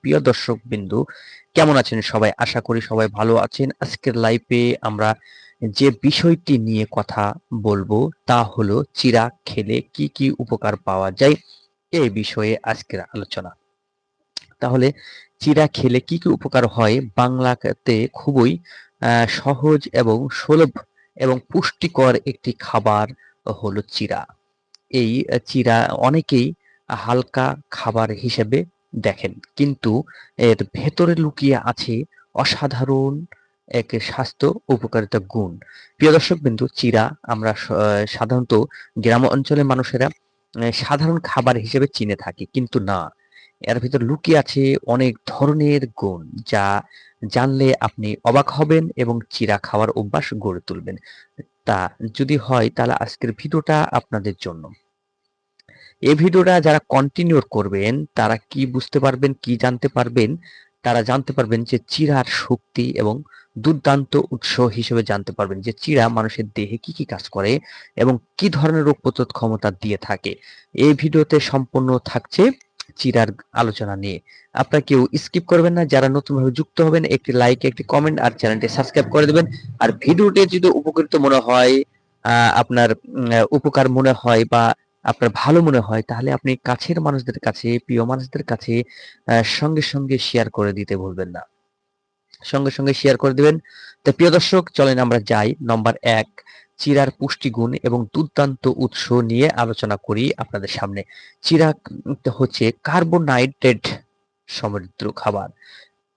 প্রিয় দর্শক বিন্দু কেমন আছেন সবাই? আশা করি সবাই ভালো আছেন। আজকের লাইভে আমরা যে বিষয়টি নিয়ে কথা বলব তা হলো চিরা খেলে কি কি উপকার পাওয়া যায় এই বিষয়ে আজকের আলোচনা। তাহলে চিরা খেলে কি কি উপকার হয় বাংলাতে খুবই সহজ এবং সুলভ এবং পুষ্টিকর একটি খাবার হলো চিরা এই চিরা অনেকেই হালকা খাবার হিসেবে দেখেন, কিন্তু এর ভেতরে লুকিয়ে আছে অসাধারণ এক স্বাস্থ্য উপকারিতা গুণ। প্রিয় দর্শক বিন্দু, চিরা আমরা সাধারণত গ্রাম অঞ্চলের মানুষেরা সাধারণ খাবার হিসেবে চিনে থাকি, কিন্তু না। এর ভিতর লুকিয়ে আছে অনেক ধরনের গুণ, যা জানলে আপনি অবাক হবেন এবং চিরা খাওয়ার অভ্যাস গড়ে তুলবেন। তা যদি হয়, তাহলে আজকের ভিডিওটা আপনাদের জন্য। এই ভিডিওটা যারা কন্টিনিউ করবেন, তারা কি বুঝতে পারবেন, কি জানতে পারবেন, তারা জানতে পারবেন যে চিরার শক্তি এবং দুর্দান্ত উৎস হিসেবে জানতে পারবেন যে চিরা মানুষের দেহে কি কি কাজ করে এবং কি ধরনের রোগ প্রতিরোধ ক্ষমতা দিয়ে থাকে। এই ভিডিওতে সম্পূর্ণ থাকছে চিরার আলোচনা নিয়ে। আপনারা কেউ স্কিপ করবেন না, যারা নতুনভাবে যুক্ত হবেন, একটি লাইক একটি কমেন্ট আর চ্যানেলটি সাবস্ক্রাইব করে দেবেন। আর ভিডিওটি যদি উপকৃত মনে হয় আপনার উপকার মনে হয় বা আপনার ভালো মনে হয়, তাহলে আপনি কাছের মানুষদের কাছে, প্রিয় মানুষদের কাছে সঙ্গে সঙ্গে শেয়ার করে দিতে ভুলবেন না। সঙ্গে সঙ্গে শেয়ার করে দিবেন। তো প্রিয় দর্শক, চলেন আমরা যাই। নম্বর এক, চিরার পুষ্টিগুণ এবং দুর্দান্ত উৎস নিয়ে আলোচনা করি আপনাদের সামনে। চিরা হচ্ছে কার্বোহাইড্রেট সমৃদ্ধ খাবার।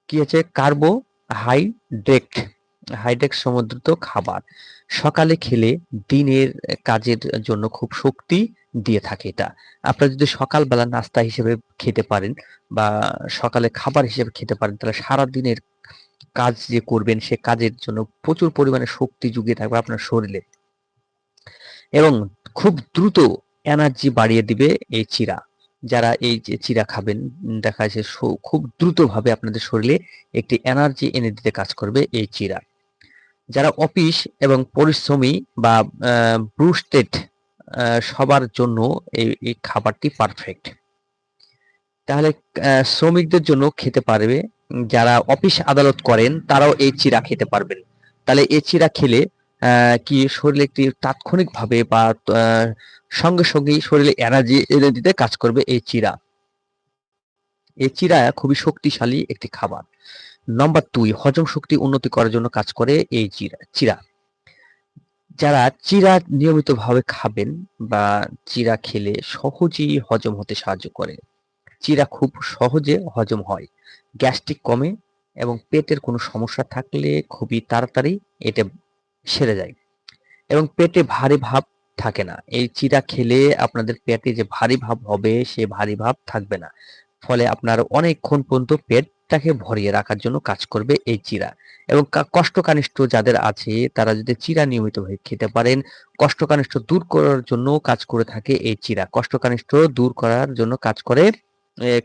কি আছে? কার্বোহাইড্রেট হাইড্রেট সমৃদ্ধ খাবার। সকালে খেলে দিনের কাজের জন্য খুব শক্তি দিয়ে থাকে এটা। আপনারা যদি সকালবেলা নাস্তা হিসেবে খেতে পারেন বা সকালে খাবার হিসেবে খেতে পারেন, তাহলে সারা দিনের কাজ যে করবেন, সে কাজের জন্য প্রচুর পরিমাণে শক্তি জুগিয়ে থাকবে আপনার শরীরে। এবং খুব দ্রুত এনার্জি বাড়িয়ে দিবে এই চিরা। যারা এই যে চিরা খাবেন, দেখা যাচ্ছে খুব দ্রুতভাবে আপনাদের শরীরে একটি এনার্জি এনে দিতে কাজ করবে এই চিরা। যারা অফিস এবং পরিশ্রমী বা ব্রুস্টেড সবার জন্য এই খাবারটি পারফেক্ট তাহলে শ্রমিকদের জন্য খেতে পারবে, যারা অফিস আদালত করেন, তারাও এই চিরা খেতে পারবেন। তাহলে এই চিরা খেলে কি শরীরে একটি তাৎক্ষণিকভাবে বা সঙ্গে সঙ্গেই শরীরে এনার্জি এনে দিতে কাজ করবে এই চিরা এই চিরা খুবই শক্তিশালী একটি খাবার। নম্বর দুই হজম শক্তি উন্নতি করার জন্য কাজ করে এই চিরা চিরা যারা চিরা নিয়মিতভাবে খাবেন বা চিরা খেলে সহজেই হজম হতে সাহায্য করে। চিরা খুব সহজে হজম হয়। গ্যাস্ট্রিক কমে এবং পেটের কোনো সমস্যা থাকলে খুবই তাড়াতাড়ি এটা সেরে যায়। এবং পেটে ভারী ভাব থাকে না। এই চিরা খেলে আপনাদের পেটে যে ভারী ভাব হবে সে ভারী ভাব থাকবে না। ফলে আপনার অনেকক্ষণ পর্যন্ত পেটটাকে ভরিয়ে রাখার জন্য কাজ করবে এই চিরা। এবং কষ্টকানিষ্ঠ যাদের আছে, তারা যদি চিরা নিয়মিতভাবে খেতে পারেন, কষ্টকানিষ্ঠ দূর করার জন্য কাজ করে থাকে এই চিরা। কষ্টকানিষ্ঠ দূর করার জন্য কাজ করে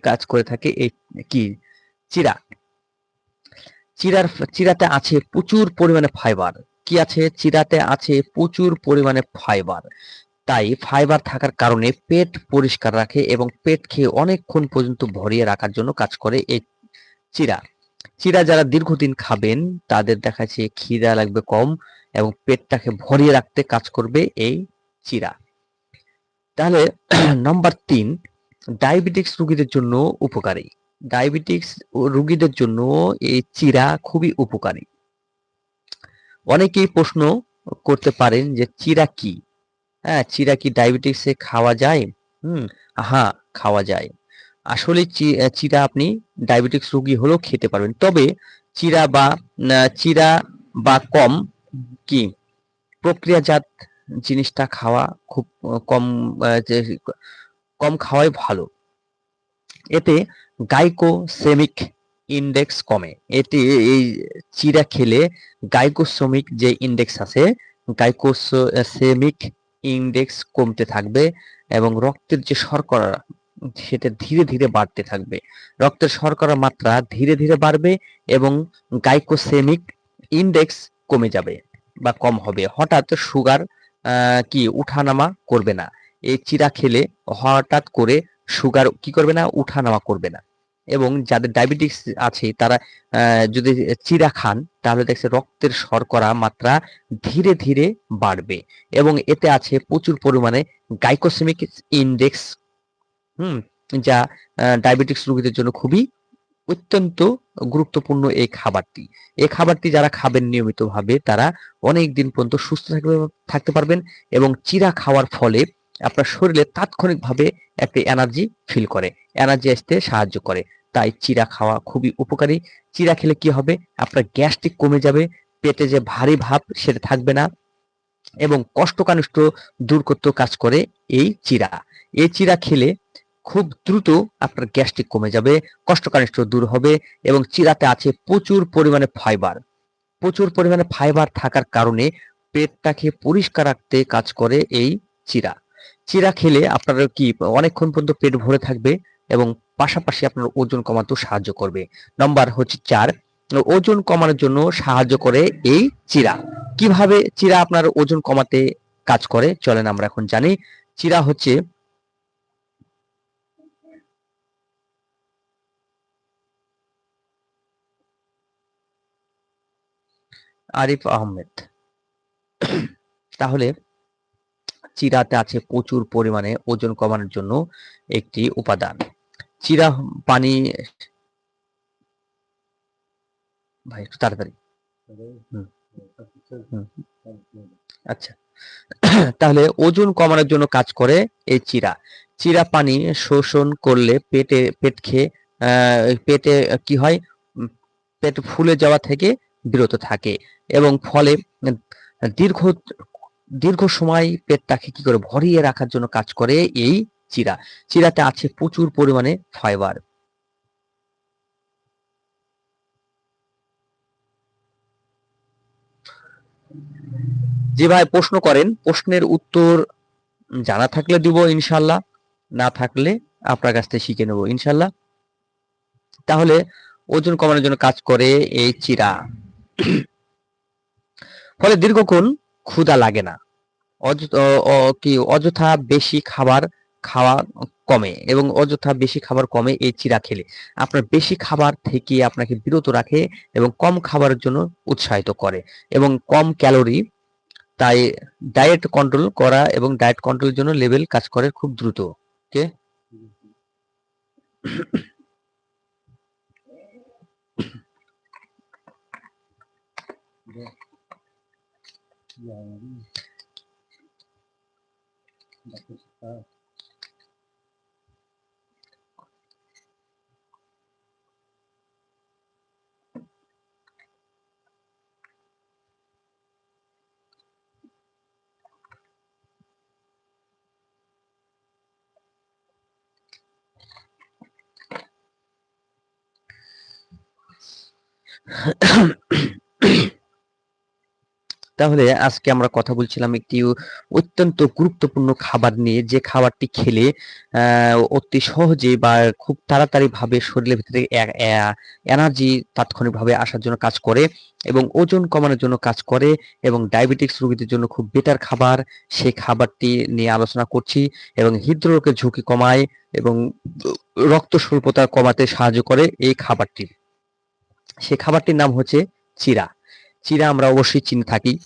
কাজ করে থাকে এই কি? চিরা। চিরার চিরাতে আছে প্রচুর পরিমাণে ফাইবার। কি আছে? চিরাতে আছে প্রচুর পরিমাণে ফাইবার। তাই ফাইবার থাকার কারণে পেট পরিষ্কার রাখে এবং পেট খেয়ে অনেকক্ষণ পর্যন্ত ভরিয়ে রাখার জন্য কাজ করে এই চিরা চিরা যারা দীর্ঘদিন খাবেন, তাদের দেখা যাচ্ছে খিদা লাগবে কম এবং পেটটাকে ভরিয়ে রাখতে কাজ করবে এই চিরা তাহলে নাম্বার তিন ডায়াবেটিক্স রোগীদের জন্য উপকারী। ডায়াবেটিক্স রোগীদের জন্য এই চিরা খুবই উপকারী। অনেকেই প্রশ্ন করতে পারেন যে চিরা কি? হ্যাঁ চিরা কি ডায়াবেটিক্সে খাওয়া যায়? হুম হ্যাঁ খাওয়া যায়। আসলে চিরা আপনি ডায়াবেটিক্স রোগী হলেও খেতে পারবেন। তবে চিরা বা চিরা বা কম কি? প্রক্রিয়াজাত জিনিসটা খাওয়া খুব কম কম খাওয়াই ভালো। এতে গাইকোসেমিক ইন্ডেক্স কমে। এতে এই চিরা খেলে গাইকোসেমিক যে ইন্ডেক্স আছে, গাইকোসেমিক ইন্ডেক্স কমতে থাকবে এবং রক্তের যে শর্করা সেটা ধীরে ধীরে বাড়তে থাকবে। রক্তের শর্করার মাত্রা ধীরে ধীরে বাড়বে এবং গাইকোসেমিক ইন্ডেক্স কমে যাবে বা কম হবে। হঠাৎ সুগার কি উঠানামা করবে না। এই চিরা খেলে হঠাৎ করে সুগার কি করবে না? উঠানামা করবে না। এবং যাদের ডায়াবেটিস আছে, তারা যদি চিরা খান, তাহলে দেখছে রক্তের শর্করা মাত্রা ধীরে ধীরে বাড়বে। এবং এতে আছে প্রচুর পরিমাণে গাইকোসেমিক ইন্ডেক্স হুম, যা ডায়াবেটিক্স রোগীদের জন্য খুবই অত্যন্ত গুরুত্বপূর্ণ এই খাবারটি। এই খাবারটি যারা খাবেন নিয়মিতভাবে, তারা অনেক দিন পর্যন্ত সুস্থ থাকবে, থাকতে পারবেন এবং চিরা খাওয়ার ফলে আপনার শরীরে তাৎক্ষণিকভাবে একটি এনার্জি ফিল করে, এনার্জি আসতে সাহায্য করে। তাই চিরা খাওয়া খুবই উপকারী। চিরা খেলে কি হবে? আপনার গ্যাস্ট্রিক কমে যাবে, পেটে যে ভারী ভাব সেটা থাকবে না এবং কষ্টকানিষ্ট দূর করতেও কাজ করে এই চিরা। এই চিরা খেলে খুব দ্রুত আপনার গ্যাস্ট্রিক কমে যাবে কষ্টকানিষ্ট দূর হবে এবং চিরাতে আছে প্রচুর পরিমাণে ফাইবার প্রচুর পরিমাণে ফাইবার থাকার কারণে পেটটাকে পরিষ্কার রাখতে কাজ করে এই চিরা। চিরা খেলে আপনার কি অনেকক্ষণ পর্যন্ত পেট ভরে থাকবে এবং পাশাপাশি আপনার ওজন কমাতেও সাহায্য করবে। নম্বর হচ্ছে চার, ওজন কমানোর জন্য সাহায্য করে এই চিরা। কীভাবে চিরা আপনার ওজন কমাতে কাজ করে? চলেন আমরা এখন জানি। চিরা হচ্ছে আরিফ আহমেদ। তাহলে চিরাতে আছে প্রচুর পরিমাণে ওজন কমানোর জন্য একটি উপাদান। চিরা পানি ভাই, একটু তাড়াতাড়ি। আচ্ছা। তাহলে ওজন কমানোর জন্য কাজ করে এই চিরা। চিরা পানি শোষণ করলে পেটে, পেট খেয়ে পেটে কি হয়? পেট ফুলে যাওয়া থেকে বিরত থাকে এবং ফলে দীর্ঘ দীর্ঘ সময় পেটটাকে কি করে ভরিয়ে রাখার জন্য কাজ করে? এই চিরা। চিরাতে আছে প্রচুর পরিমাণে ফাইবার যে ভাই, প্রশ্ন করেন। প্রশ্নের উত্তর জানা থাকলে দিব ইনশাল্লাহ না থাকলে আপনার কাছ থেকে শিখে নেব ইনশাল্লাহ তাহলে ওজন কমানোর জন্য কাজ করে এই চিরা। ফলে দীর্ঘক্ষণ ক্ষুধা লাগে না। কি অযথা বেশি খাবার খাওয়া কমে এবং অযথা বেশি খাবার কমে এই চিরা খেলে। আপনার বেশি খাবার থেকে আপনাকে বিরত রাখে এবং কম খাবারের জন্য উৎসাহিত করে এবং কম ক্যালোরি তাই ডায়েট কন্ট্রোল করা এবং ডায়েট কন্ট্রোলের জন্য লেভেল কাজ করে খুব দ্রুত। ওকে? giờ giờ đặt cái তাহলে আজকে আমরা কথা বলছিলাম একটি অত্যন্ত গুরুত্বপূর্ণ খাবার নিয়ে। যে খাবারটি খেলে অতি সহজে বা খুব তাড়াতাড়ি ভাবে শরীরের ভিতরে এনার্জি তাৎক্ষণিকভাবে আসার জন্য কাজ করে এবং ওজন কমানোর জন্য কাজ করে এবং ডায়াবেটিক্স রোগীদের জন্য খুব বেটার খাবার। সেই খাবারটি নিয়ে আলোচনা করছি এবং হৃদরোগের ঝুঁকি কমায় এবং রক্ত স্বল্পতা কমাতে সাহায্য করে এই খাবারটি। সেই খাবারটির নাম হচ্ছে চিরা। চিরা আমরা অবশ্যই চিনে থাকি।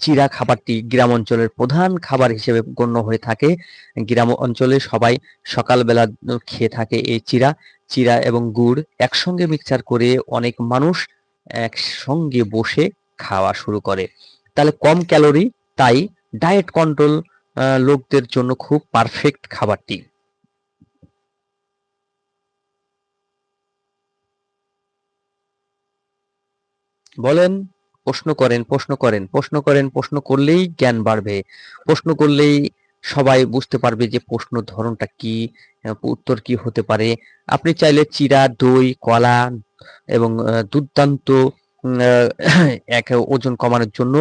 চিরা খাবারটি গ্রাম অঞ্চলের প্রধান খাবার হিসেবে গণ্য হয়ে থাকে। গ্রাম অঞ্চলে সবাই সকালবেলা খেয়ে থাকে এই চিরা চিরা এবং গুড় একসঙ্গে মিক্সচার করে অনেক মানুষ একসঙ্গে বসে খাওয়া শুরু করে। তাহলে কম ক্যালোরি, তাই ডায়েট কন্ট্রোল লোকদের জন্য খুব পারফেক্ট খাবারটি। বলেন, প্রশ্ন করেন প্রশ্ন করেন প্রশ্ন করেন, প্রশ্ন করলেই জ্ঞান বাড়বে। প্রশ্ন করলেই সবাই বুঝতে পারবে যে প্রশ্ন ধরনটা কি উত্তর কি হতে পারে। আপনি চাইলে চিরা দই, কলা এবং দুর্দান্ত এক ওজন কমানোর জন্য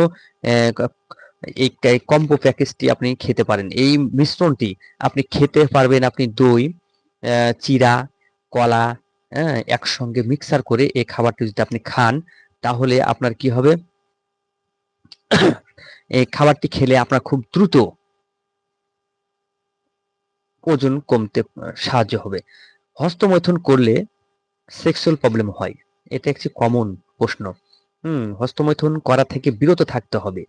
এই কম্বো প্যাকেজটি আপনি খেতে পারেন। এই মিশ্রণটি আপনি খেতে পারবেন আপনি দই চিরা কলা একসঙ্গে মিক্সার করে এই খাবারটি যদি আপনি খান তাহলে আপনার কি হবে? এই খাবারটি খেলে আপনার খুব দ্রুত ওজন কমতে সাহায্য হবে। হস্তমৈথুন করলে সেক্সুয়াল প্রবলেম হয়। এটা একটি কমন প্রশ্ন। হুম, হস্তমৈথুন করা থেকে বিরত থাকতে হবে।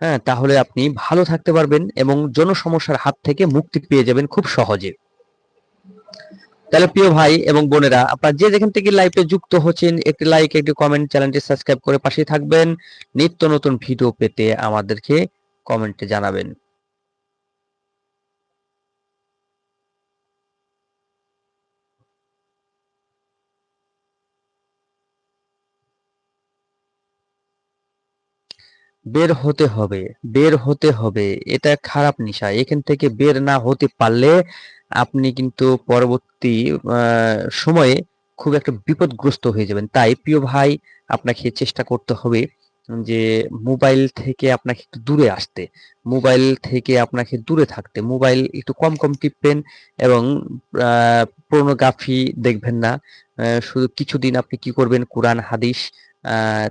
হ্যাঁ তাহলে আপনি ভালো থাকতে পারবেন এবং জনসমস্যার হাত থেকে মুক্তি পেয়ে যাবেন খুব সহজে। তাহলে প্রিয় ভাই এবং বোনেরা, আপনারা যে যেখান থেকে লাইভে যুক্ত হচ্ছেন, একটি লাইক একটি কমেন্ট চ্যানেলটি সাবস্ক্রাইব করে পাশে থাকবেন। নিত্য নতুন ভিডিও পেতে আমাদেরকে কমেন্টে জানাবেন। বের হতে হবে, বের হতে হবে। এটা খারাপ নেশা। এখান থেকে বের না হতে পারলে আপনি কিন্তু পরবর্তী সময়ে খুব একটা বিপদগ্রস্ত হয়ে যাবেন। তাই প্রিয় ভাই, আপনাকে চেষ্টা করতে হবে যে মোবাইল থেকে আপনাকে একটু দূরে আসতে, মোবাইল থেকে আপনাকে দূরে থাকতে। মোবাইল একটু কম কম টিপবেন এবং প্রোনোগ্রাফি দেখবেন না। শুধু কিছুদিন আপনি কি করবেন? কোরআন, হাদিস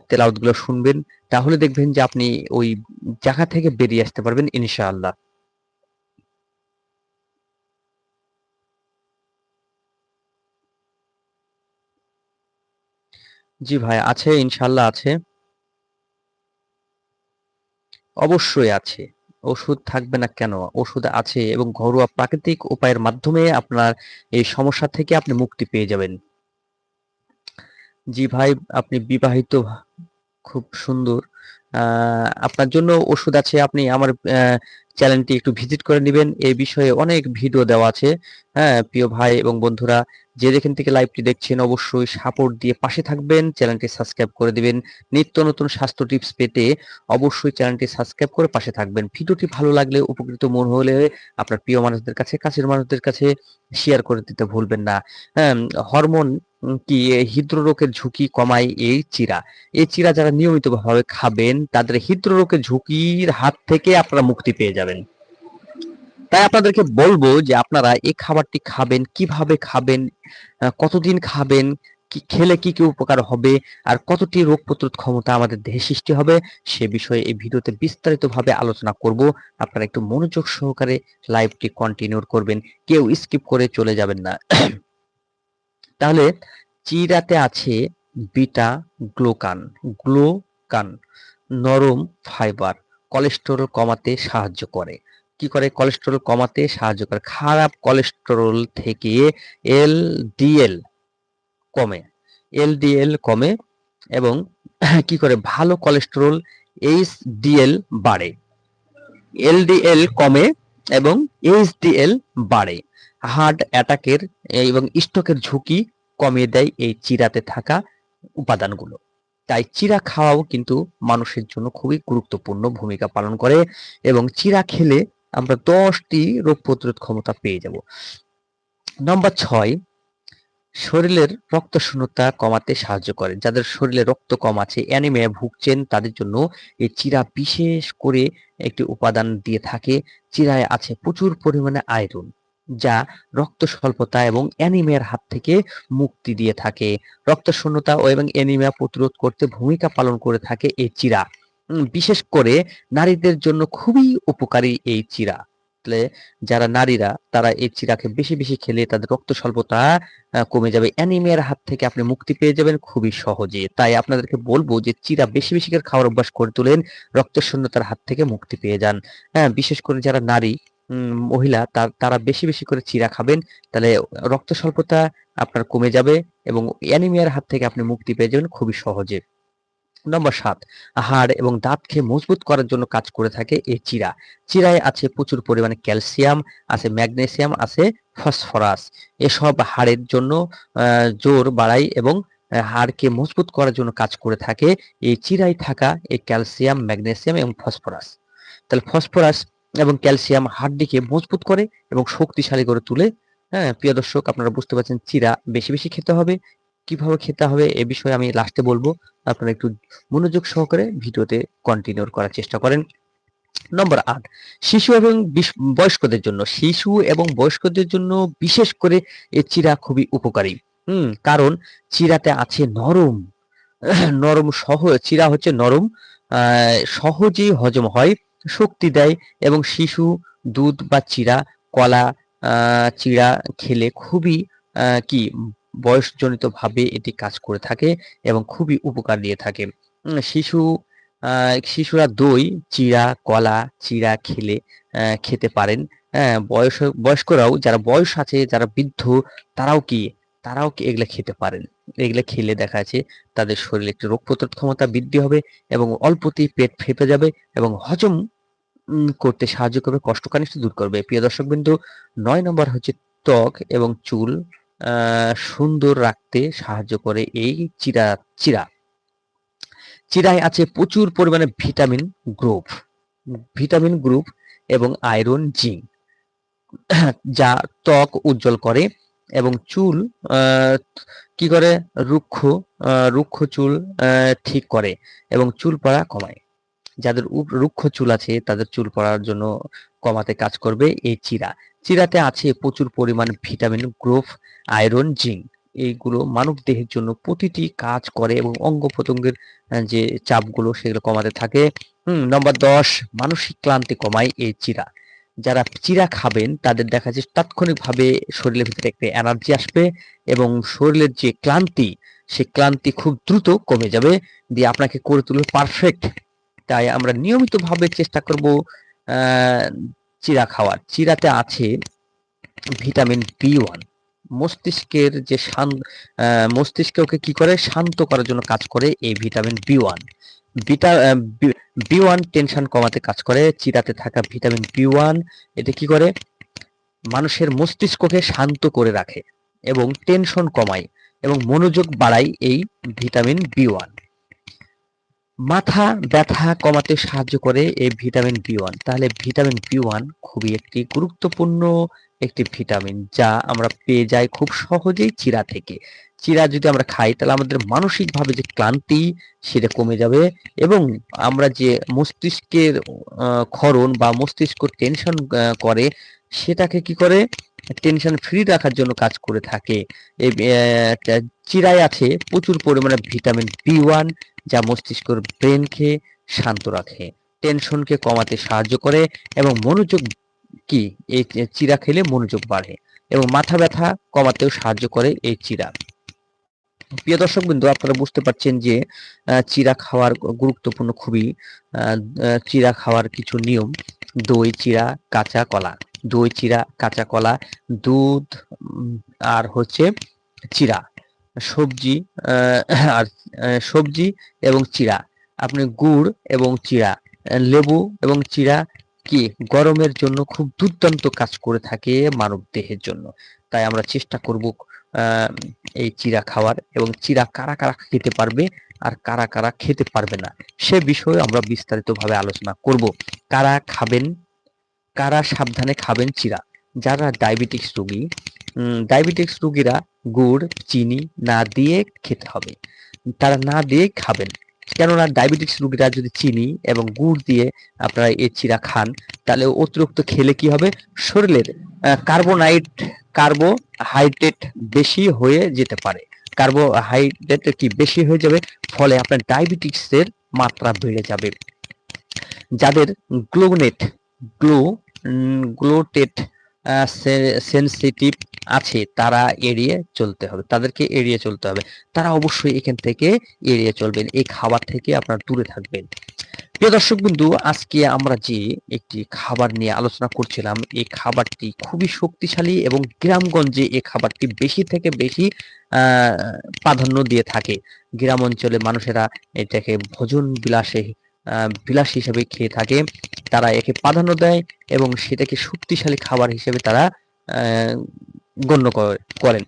তেলাওয়াতগুলো শুনবেন। তাহলে দেখবেন যে আপনি ওই জায়গা থেকে বেরিয়ে আসতে পারবেন, ইনশাআল্লাহ। জি ভাই, আছে ইনশাল্লাহ আছে। অবশ্যই আছে। ওষুধ থাকবে না কেন? ওষুধ আছে এবং ঘরোয়া প্রাকৃতিক উপায়ের মাধ্যমে আপনার এই সমস্যা থেকে আপনি মুক্তি পেয়ে যাবেন। জি ভাই আপনি বিবাহিত খুব সুন্দর। আপনার জন্য ওষুধ আছে আপনি আমার চ্যানেলটি একটু ভিজিট করে নেবেন। এই বিষয়ে অনেক ভিডিও দেওয়া আছে। হ্যাঁ প্রিয় ভাই এবং বন্ধুরা, যে যেখান থেকে লাইভটি দেখছেন, অবশ্যই সাপোর্ট দিয়ে পাশে থাকবেন, চ্যানেলটি সাবস্ক্রাইব করে দিবেন। নিত্য নতুন স্বাস্থ্য টিপস পেতে অবশ্যই চ্যানেলটি সাবস্ক্রাইব করে পাশে থাকবেন। ভিডিওটি ভালো লাগলে, উপকৃত মন হলে আপনার প্রিয় মানুষদের কাছে, কাছের মানুষদের কাছে শেয়ার করে দিতে ভুলবেন না। হ্যাঁ হরমোন কি, হৃদরোগের ঝুঁকি কমায় এই চিরা। এই চিরা যারা নিয়মিতভাবে খাবেন, তাদের হৃদরোগের ঝুঁকির হাত থেকে আপনারা মুক্তি পেয়ে যাবেন তাই আপনাদেরকে বলব যে আপনারা এই খাবারটি খাবেন, কীভাবে খাবেন কতদিন খাবেন, কি খেলে কি কি উপকার হবে, আর কতটি রোগ প্রতিরোধ ক্ষমতা আমাদের দেহে সৃষ্টি হবে, সে বিষয়ে এই ভিডিওতে বিস্তারিতভাবে আলোচনা করব। আপনারা একটু মনোযোগ সহকারে লাইভটি কন্টিনিউ করবেন, কেউ স্কিপ করে চলে যাবেন না। তাহলে চিরাতে আছে বিটা গ্লোকান গ্লোকান, নরম ফাইবার। কোলেস্টেরল কমাতে সাহায্য করে। কি করে কোলেস্টেরল কমাতে সাহায্য করে? খারাপ কোলেস্টেরল থেকে এলডিএল কমে। এলডিএল কমে এবং কি করে? ভালো কোলেস্টেরল এইচডিএল বাড়ে। এলডিএল কমে এবং এইচডিএল বাড়ে। হার্ট অ্যাটাকের এবং স্ট্রোকের ঝুঁকি কমিয়ে দেয় এই চিরাতে থাকা উপাদানগুলো। তাই চিরা খাওয়াও কিন্তু মানুষের জন্য খুবই গুরুত্বপূর্ণ ভূমিকা পালন করে এবং চিরা খেলে আমরা দশটি রোগ প্রতিরোধ ক্ষমতা পেয়ে যাব। নম্বর ছয়, শরীরের রক্ত শূন্যতা কমাতে সাহায্য করে। যাদের শরীরে রক্ত কম আছে, অ্যানিমিয়া ভুগছেন, তাদের জন্য এই চিরা বিশেষ করে একটি উপাদান দিয়ে থাকে। চিরায় আছে প্রচুর পরিমাণে আয়রন। যা রক্ত স্বল্পতা এবং অ্যানিমিয়ার হাত থেকে মুক্তি দিয়ে থাকে। রক্ত শূন্যতা ও এবং অ্যানিমিয়া প্রতিরোধ করতে ভূমিকা পালন করে থাকে এই চিরা। বিশেষ করে নারীদের জন্য খুবই উপকারী এই চিরা। যারা নারীরা, তারা এই চিরাকে বেশি বেশি খেলে তাদের রক্ত স্বল্পতা কমে যাবে। অ্যানিমিয়ার হাত থেকে আপনি মুক্তি পেয়ে যাবেন খুবই সহজে। তাই আপনাদেরকে বলব যে চিরা বেশি বেশি করে খাওয়ার অভ্যাস করে তোলেন রক্ত শূন্যতার হাত থেকে মুক্তি পেয়ে যান। হ্যাঁ বিশেষ করে যারা নারী মহিলা তারা বেশি বেশি করে চিরা খাবেন, তাহলে রক্ত স্বল্পতা আপনার কমে যাবে এবং অ্যানিমিয়ার হাত থেকে আপনি মুক্তি পেয়ে যাবেন খুবই সহজে। নম্বর সাত, হাড় এবং দাঁতকে মজবুত করার জন্য কাজ করে থাকে এই চিরা চিরায় আছে প্রচুর পরিমাণে ক্যালসিয়াম, আছে ম্যাগনেসিয়াম, আছে ফসফরাস। এসব হাড়ের জন্য জোর বাড়ায় এবং হাড়কে মজবুত করার জন্য কাজ করে থাকে এই চিরায় থাকা এই ক্যালসিয়াম, ম্যাগনেসিয়াম এবং ফসফরাস। তাহলে ফসফরাস এবং ক্যালসিয়াম হাড়টিকে মজবুত করে এবং শক্তিশালী করে তুলে হ্যাঁ প্রিয় দর্শক, আপনারা বুঝতে পারছেন চিরা বেশি বেশি খেতে হবে। কীভাবে খেতে হবে এ বিষয়ে আমি লাস্টে বলব। আপনারা একটু মনোযোগ সহকারে ভিডিওতে কন্টিনিউ করার চেষ্টা করেন। নম্বর আট শিশু এবং বয়স্কদের জন্য, শিশু এবং বয়স্কদের জন্য বিশেষ করে এই চিরা খুবই উপকারী। হুম, কারণ চিরাতে আছে নরম নরম সহ, চিরা হচ্ছে নরম সহজেই হজম হয়। শক্তি দেয় এবং শিশু, দুধ বা চিরা কলা চিরা খেলে খুবই কি বয়সজনিত ভাবে এটি কাজ করে থাকে এবং খুবই উপকার দিয়ে থাকে। শিশু শিশুরা দই চিরা কলা, চিড়া খেলে খেতে পারেন। হ্যাঁ বয়স, বয়স্করাও যারা বয়স আছে, যারা বৃদ্ধ, তারাও কি তারাও কি এগুলা খেতে পারেন। এগুলো খেলে দেখা যাচ্ছে তাদের শরীরে একটি রোগ প্রতিরোধ ক্ষমতা বৃদ্ধি হবে এবং অল্পতেই পেট ফেপে যাবে এবং হজম করতে সাহায্য করবে কষ্ট কষ্টকানিষ্ঠ দূর করবে। প্রিয় দর্শক বিন্দু নয় নম্বর হচ্ছে ত্বক এবং চুল সুন্দর রাখতে সাহায্য করে এই চিরা চিরা। চিরায় আছে প্রচুর পরিমাণে ভিটামিন গ্রুপ ভিটামিন গ্রুপ এবং আয়রন জিঙ্ক, যা ত্বক উজ্জ্বল করে এবং চুল কি করে? রুক্ষ রুক্ষ চুল ঠিক করে এবং চুল পড়া কমায়। যাদের রুক্ষ চুল আছে, তাদের চুল পড়ার জন্য কমাতে কাজ করবে এই চিরা। চিরাতে আছে প্রচুর পরিমাণ ভিটামিন গ্রোফ আয়রন, জিঙ্ক। এইগুলো মানব দেহের জন্য প্রতিটি কাজ করে এবং অঙ্গ প্রত্যঙ্গের যে চাপগুলো সেগুলো কমাতে থাকে। হুম নম্বর দশ, মানসিক ক্লান্তি কমায় এই চিরা। যারা চিরা খাবেন, তাদের দেখা যাচ্ছে তাৎক্ষণিকভাবে শরীরের ভিতরে একটা এনার্জি আসবে এবং শরীরের যে ক্লান্তি, সে ক্লান্তি খুব দ্রুত কমে যাবে। দিয়ে আপনাকে করে তুলবে পারফেক্ট তাই আমরা নিয়মিতভাবে চেষ্টা করব চিরা খাওয়ার। চিরাতে আছে ভিটামিন বি ওয়ান। মস্তিষ্কের যে মস্তিষ্ককে কি করে? শান্ত করার জন্য কাজ করে এই vitamin B one. B one tension কমাতে কাজ করে, চিরাতে থাকা ভিটামিন বি ওয়ান, এটা কি করে? মানুষের মস্তিষ্ককে শান্ত করে রাখে এবং টেনশন কমায় এবং মনোযোগ বাড়ায় এই ভিটামিন বি ওয়ান। মাথা ব্যথা কমাতে সাহায্য করে এই ভিটামিন বি ওয়ান তাহলে ভিটামিন বি ওয়ান খুবই একটি গুরুত্বপূর্ণ একটি ভিটামিন যা আমরা পেয়ে যাই খুব সহজেই চিরা থেকে। চিরা যদি আমরা খাই, তাহলে আমাদের মানসিকভাবে যে ক্লান্তি, সেটা কমে যাবে এবং আমরা যে মস্তিষ্কের ক্ষরণ বা মস্তিষ্ক টেনশন করে, সেটাকে কি করে? টেনশন ফ্রি রাখার জন্য কাজ করে থাকে। চিরায় আছে, প্রচুর পরিমাণে ভিটামিন বি ওয়ান যা মস্তিষ্কের ব্রেনকে শান্ত রাখে। টেনশনকে কমাতে সাহায্য করে এবং মনোযোগ কি? এই চিরা খেলে মনোযোগ বাড়ে এবং মাথা ব্যথা কমাতেও সাহায্য করে এই চিরা। প্রিয় দর্শক বিন্দু, আপনারা বুঝতে পারছেন যে চিরা খাওয়ার গুরুত্বপূর্ণ খুবই চিরা খাওয়ার কিছু নিয়ম, দই, চিরা, কাঁচা, কলা। দই, চিরা, কাঁচা কলা, দুধ আর হচ্ছে চিরা, সবজি আর সবজি এবং চিরা। আপনি গুড় এবং চিরা, লেবু এবং চিরা কি গরমের জন্য খুব দুর্দান্ত কাজ করে থাকে মানব দেহের জন্য। তাই আমরা চেষ্টা করব এই চিরা খাওয়ার এবং চিরা কারা কারা খেতে পারবে আর কারা কারা খেতে পারবে না, সে বিষয়ে আমরা বিস্তারিতভাবে আলোচনা করব। কারা খাবেন কারা সাবধানে খাবেন চিরা? যারা ডায়াবেটিক্স রোগী ডায়াবেটিক্স রোগীরা গুড়, চিনি না দিয়ে খেতে হবে। তারা না দিয়ে খাবেন। কেননা ডায়াবেটিক্স রোগীরা যদি চিনি এবং গুড় দিয়ে আপনারা এই চিরা খান, তাহলে অতিরিক্ত খেলে কি হবে? শরীরের কার্বোনাইট কার্বোহাইড্রেট বেশি হয়ে যেতে পারে। কার্বোহাইড্রেট কি বেশি হয়ে যাবে? ফলে আপনার ডায়াবেটিক্সের মাত্রা বেড়ে যাবে। যাদের গ্লোনেট গ্লো গ্লোটেট সেনসিটিভ আছে, তারা এড়িয়ে চলতে হবে, তাদেরকে এড়িয়ে চলতে হবে। তারা অবশ্যই এখান থেকে এড়িয়ে চলবেন, এই খাবার থেকে আপনারা দূরে থাকবেন। প্রিয় দর্শক বিন্দু আজকে আমরা যে একটি খাবার নিয়ে আলোচনা করছিলাম, এই খাবারটি খুবই শক্তিশালী এবং গ্রামগঞ্জে এই খাবারটি বেশি থেকে বেশি প্রাধান্য দিয়ে থাকে। গ্রাম অঞ্চলে মানুষেরা এটাকে ভোজন বিলাসে বিলাস হিসেবে খেয়ে থাকে। তারা একে প্রাধান্য দেয় এবং সেটাকে শক্তিশালী খাবার হিসেবে তারা গণ্য করে- করেন।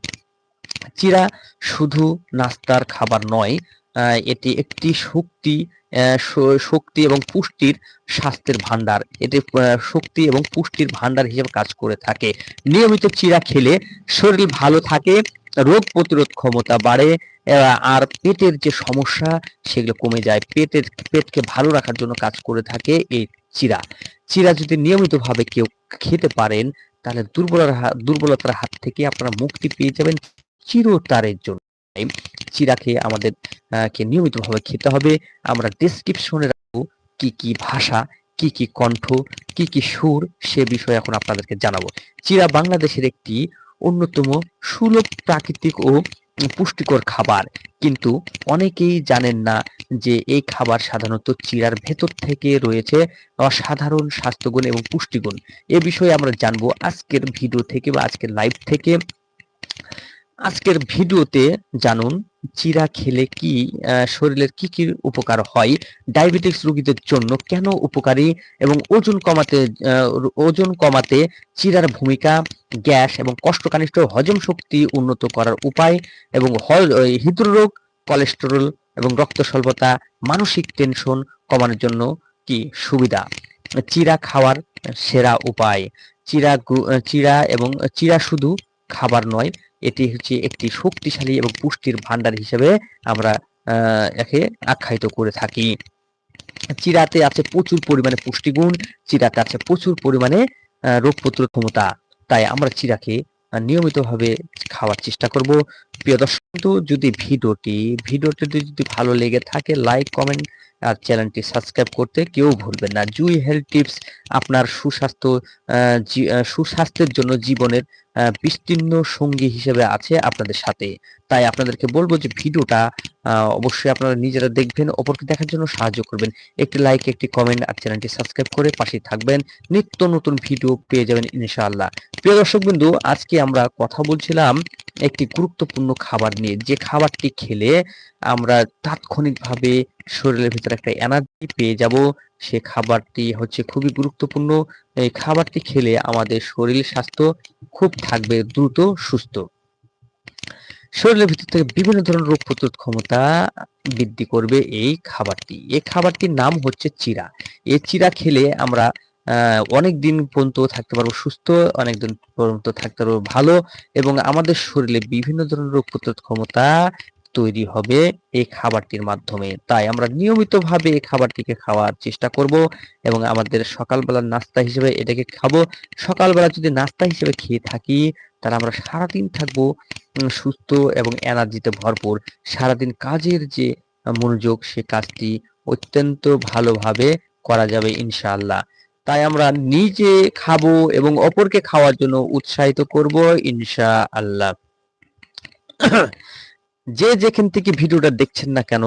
চিরা শুধু নাস্তার খাবার নয় এটি একটি শক্তি শক্তি এবং পুষ্টির স্বাস্থ্যের ভান্ডার এটি শক্তি এবং পুষ্টির ভান্ডার হিসেবে কাজ করে থাকে। নিয়মিত চিরা খেলে শরীর ভালো থাকে, রোগ প্রতিরোধ ক্ষমতা বাড়ে আর পেটের যে সমস্যা সেগুলো কমে যায়। পেটের, পেটকে ভালো রাখার জন্য কাজ করে থাকে এই চিরা। চিরা যদি নিয়মিতভাবে কেউ খেতে পারেন, তাহলে দুর্বলতার হাত দুর্বলতার হাত থেকে আপনারা মুক্তি পেয়ে যাবেন চিরতারের জন্য। চিরা খেয়ে আমাদের কে নিয়মিতভাবে খেতে হবে। আমরা ডেসক্রিপশনে রাখব কি কি ভাষা, কি কি কণ্ঠ, কি কি সুর, সে বিষয়ে এখন আপনাদেরকে জানাব। চিরা বাংলাদেশের একটি অন্যতম সুলভ প্রাকৃতিক ও পুষ্টিকর খাবার। কিন্তু অনেকেই জানেন না যে এই খাবার সাধারণত চিরার ভেতর থেকে রয়েছে অসাধারণ স্বাস্থ্যগুণ এবং পুষ্টিগুণ। এ বিষয়ে আমরা জানব আজকের ভিডিও থেকে বা আজকের লাইভ থেকে। আজকের ভিডিওতে জানুন চিরা খেলে কি শরীরের কি কি উপকার হয়, ডায়াবেটিস রোগীদের জন্য কেন উপকারী এবং ওজন কমাতে ওজন কমাতে চিরার ভূমিকা, গ্যাস এবং কষ্টকানিষ্ঠ হজম শক্তি উন্নত করার উপায় এবং হৃদরোগ, কোলেস্টেরল এবং রক্ত স্বল্পতা, মানসিক টেনশন কমানোর জন্য কি সুবিধা? চিরা খাওয়ার সেরা উপায়। চিরা চিরা এবং চিরা শুধু খাবার নয় এটি হচ্ছে একটি শক্তিশালী এবং পুষ্টির ভান্ডার হিসেবে আমরা একে আখ্যায়িত করে থাকি। চিরাতে আছে প্রচুর পরিমাণে পুষ্টিগুণ, চিরাতে আছে প্রচুর পরিমাণে রোগ প্রতিরোধ ক্ষমতা। তাই আমরা চিরাকে নিয়মিতভাবে খাওয়ার চেষ্টা করব। প্রিয় দর্শক যদি ভিডিওটি ভিডিওটি যদি ভালো লেগে থাকে লাইক কমেন্ট আর চ্যানেলটি সাবস্ক্রাইব করতে কেউ ভুলবেন না। জুই হেলথ টিপস আপনার সুস্বাস্থ্য সুস্বাস্থ্যের জন্য জীবনের বিস্তীর্ণ সঙ্গী হিসেবে আছে আপনাদের সাথে। তাই আপনাদেরকে বলব যে ভিডিওটা অবশ্যই আপনারা নিজেরা দেখবেন, অপরকে দেখার জন্য সাহায্য করবেন। একটি লাইক একটি কমেন্ট আর চ্যানেলটি সাবস্ক্রাইব করে পাশে থাকবেন। নিত্য নতুন ভিডিও পেয়ে যাবেন ইনশাআল্লাহ। প্রিয় দর্শক বিন্দু আজকে আমরা কথা বলছিলাম একটি গুরুত্বপূর্ণ খাবার নিয়ে যে খাবারটি খেলে আমরা তাৎক্ষণিকভাবে শরীরের ভিতরে একটা এনার্জি পেয়ে যাব, সে খাবারটি হচ্ছে খুবই গুরুত্বপূর্ণ। এই খাবারটি খেলে আমাদের শরীর স্বাস্থ্য খুব থাকবে, দ্রুত সুস্থ। শরীরের ভিতর থেকে বিভিন্ন ধরনের রোগ প্রতিরোধ ক্ষমতা বৃদ্ধি করবে এই খাবারটি। এই খাবারটির নাম হচ্ছে চিরা এই চিরা খেলে আমরা অনেক দিন পর্যন্ত থাকতে পারব, সুস্থ অনেক দিন পর্যন্ত থাকতে পারব, ভালো এবং আমাদের শরীরে বিভিন্ন ধরনের রোগ প্রতিরোধ ক্ষমতা তৈরি হবে এই খাবারটির মাধ্যমে। তাই আমরা নিয়মিতভাবে এই খাবারটিকে খাওয়ার চেষ্টা করব এবং আমাদের সকালবেলার নাস্তা হিসেবে এটাকে খাব। সকালবেলা যদি নাস্তা হিসেবে খেয়ে থাকি, তাহলে আমরা সারাদিন থাকব সুস্থ এবং এনার্জিতে ভরপুর। সারাদিন কাজের যে মনোযোগ, সে কাজটি অত্যন্ত ভালোভাবে করা যাবে ইনশাআল্লাহ। তাই আমরা নিজে খাব এবং অপরকে খাওয়ার জন্য উৎসাহিত করব ইনশা আল্লাহ যে যেখান থেকে ভিডিওটা দেখছেন না কেন,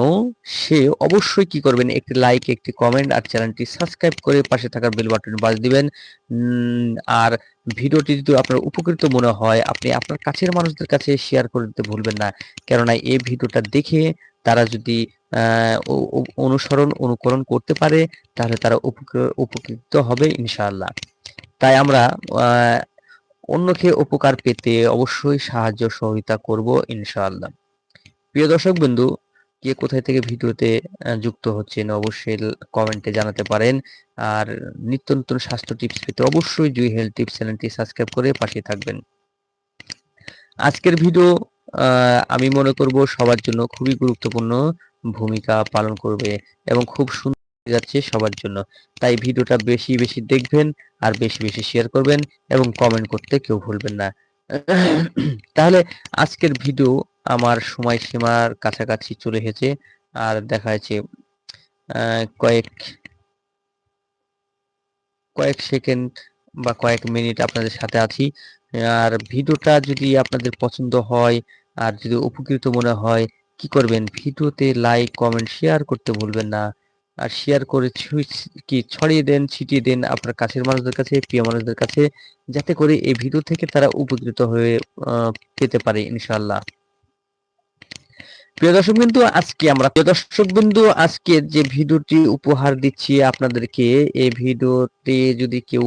সে অবশ্যই কি করবেন, একটি লাইক একটি কমেন্ট আর চ্যানেলটি সাবস্ক্রাইব করে পাশে থাকার বেল বাটন বাজ দিবেন। আর ভিডিওটি যদি আপনার উপকৃত মনে হয়, আপনি আপনার কাছের মানুষদের কাছে শেয়ার করে দিতে ভুলবেন না। কেননা এই ভিডিওটা দেখে তারা যদি অনুসরণ, অনুকরণ করতে পারে, তাহলে তারা উপকৃত হবে ইনশাআল্লাহ। তাই আমরা অন্যকে উপকার পেতে অবশ্যই সাহায্য সহযোগিতা করব ইনশাআল্লাহ। প্রিয় দর্শক বন্ধু, কে কোথায় থেকে ভিডিওতে যুক্ত হচ্ছেন অবশ্যই কমেন্টে জানাতে পারেন। আর নিত্য নতুন স্বাস্থ্য টিপস পেতে অবশ্যই জুই হেলথ টিপস চ্যানেলটি সাবস্ক্রাইব করে পাশে থাকবেন। আজকের ভিডিও আমি মনে করব সবার জন্য খুবই গুরুত্বপূর্ণ ভূমিকা পালন করবে এবং খুব সুন্দর যাচ্ছে সবার জন্য। তাই ভিডিওটা বেশি বেশি দেখবেন আর বেশি বেশি শেয়ার করবেন এবং কমেন্ট করতে কেউ ভুলবেন না। তাহলে আজকের ভিডিও আমার সময় সীমার কাছাকাছি চলে এসেছে আর দেখা যাচ্ছে কয়েক কয়েক সেকেন্ড বা কয়েক মিনিট আপনাদের সাথে আছি। আর ভিডিওটা যদি আপনাদের পছন্দ হয় আর যদি উপকৃত মনে হয়, কি করবেন? ভিডিওতে লাইক কমেন্ট শেয়ার করতে ভুলবেন না। আর শেয়ার করে কি ছড়িয়ে দেন, ছিটিয়ে দেন আপনার কাছের মানুষদের কাছে, প্রিয় মানুষদের কাছে, যাতে করে এই ভিডিও থেকে তারা উপকৃত হয়ে পেতে পারে ইনশাল্লাহ প্রিয় দর্শক বিন্দু, আজকে আমরা, প্রিয় দর্শক বিন্দু, আজকে যে ভিডিওটি উপহার দিচ্ছি আপনাদেরকে, এই ভিডিওটি যদি কেউ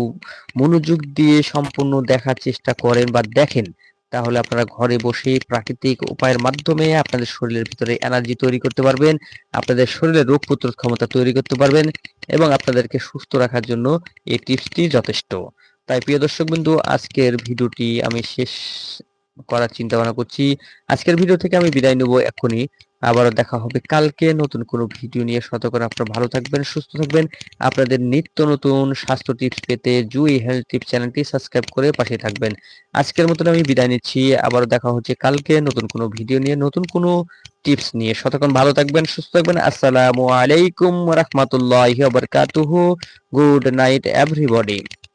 মনোযোগ দিয়ে সম্পূর্ণ দেখার চেষ্টা করেন বা দেখেন তাহলে আপনারা ঘরে বসে প্রাকৃতিক উপায়ের মাধ্যমে আপনাদের শরীরের ভিতরে এনার্জি তৈরি করতে পারবেন, আপনাদের শরীরে রোগ প্রতিরোধ ক্ষমতা তৈরি করতে পারবেন এবং আপনাদেরকে সুস্থ রাখার জন্য এই টিপসটি যথেষ্ট। তাই প্রিয় দর্শক বিন্দু আজকের ভিডিওটি আমি শেষ করার চিন্তা ভাবনা করছি। আজকের ভিডিও থেকে আমি বিদায় নেব এখনই আবারও দেখা হবে কালকে। নতুন কোনো ভিডিও নিয়ে সতর্ক আপনারা ভালো থাকবেন, সুস্থ থাকবেন। আপনাদের নিত্য নতুন স্বাস্থ্য টিপস পেতে জুই হেলথ টিপস চ্যানেলটি সাবস্ক্রাইব করে পাশে থাকবেন। আজকের মতন আমি বিদায় নিচ্ছি। আবারও দেখা হচ্ছে কালকে নতুন কোনো ভিডিও নিয়ে, নতুন কোনো টিপস নিয়ে। শতক্ষণ ভালো থাকবেন, সুস্থ থাকবেন। আসসালামু আলাইকুম রহমতুল্লাহ বারকাতুহু। Good night, everybody.